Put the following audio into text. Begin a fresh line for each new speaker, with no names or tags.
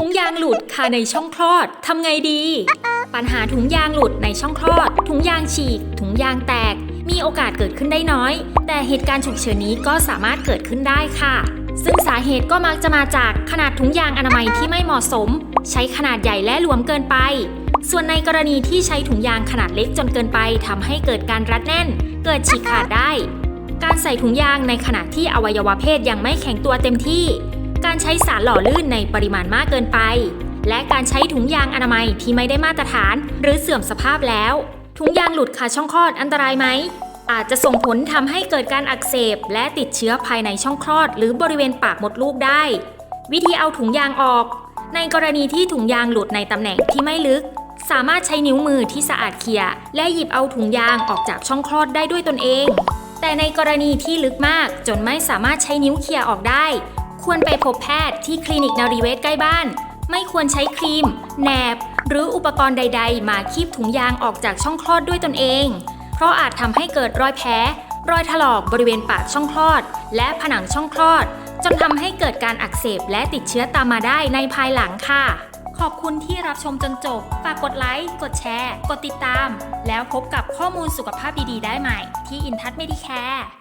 ถุงยางหลุดคาในช่องคลอดทำไงดี ปัญหาถุงยางหลุดในช่องคลอด ถุงยางฉีก ถุงยางแตก มีโอกาสเกิดขึ้นได้น้อย แต่เหตุการณ์ฉุกเฉินนี้ก็สามารถเกิดขึ้นได้ค่ะ ซึ่งสาเหตุก็มักจะมาจากขนาดถุงยางอนามัยที่ไม่เหมาะสม ใช้ขนาดใหญ่และหลวมเกินไป ส่วนในกรณีที่ใช้ถุงยางขนาดเล็กจนเกินไปทำให้เกิดการรัดแน่น เกิดฉีกขาดได้ การใส่ถุงยางในขณะที่อวัยวะเพศยังไม่แข็งตัวเต็มที่ การใช้สารหล่อลื่นในปริมาณมากเกินไป และการใช้ถุงยางอนามัยที่ไม่ได้มาตรฐาน หรือเสื่อมสภาพแล้ว ถุงยางหลุดคาช่องคลอดอันตรายไหม อาจจะส่งผลทำให้เกิดการอักเสบ และติดเชื้อภายในช่องคลอด หรือบริเวณปากมดลูกได้ วิธีเอาถุงยางออก ในกรณีที่ถุงยางหลุดในตำแหน่งที่ไม่ลึก สามารถใช้นิ้วมือที่สะอาดเคลียร์และหยิบเอาถุงยางออกจากช่องคลอดได้ด้วยตนเองแต่ในกรณีที่ลึกมากจนไม่สามารถใช้นิ้วเคลียร์ออกได้ ควรไปพบแพทย์ที่คลินิกนารีเวชใกล้บ้าน ไม่ควรใช้ครีม แหนบ หรืออุปกรณ์ใด ๆ มาคีบถุงยางออกจากช่องคลอดด้วยตนเอง เพราะอาจทำให้เกิดรอยแผลรอยถลอกบริเวณปากช่องคลอด และผนังช่องคลอด จนทำให้เกิดการอักเสบและติดเชื้อตามมาได้ในภายหลังค่ะ ขอบคุณที่รับชมจนจบ ฝากกดไลค์ กดแชร์ กดติดตาม แล้วพบกับข้อมูลสุขภาพดีๆ ได้ใหม่ ที่อินทัศน์เมดิแคร์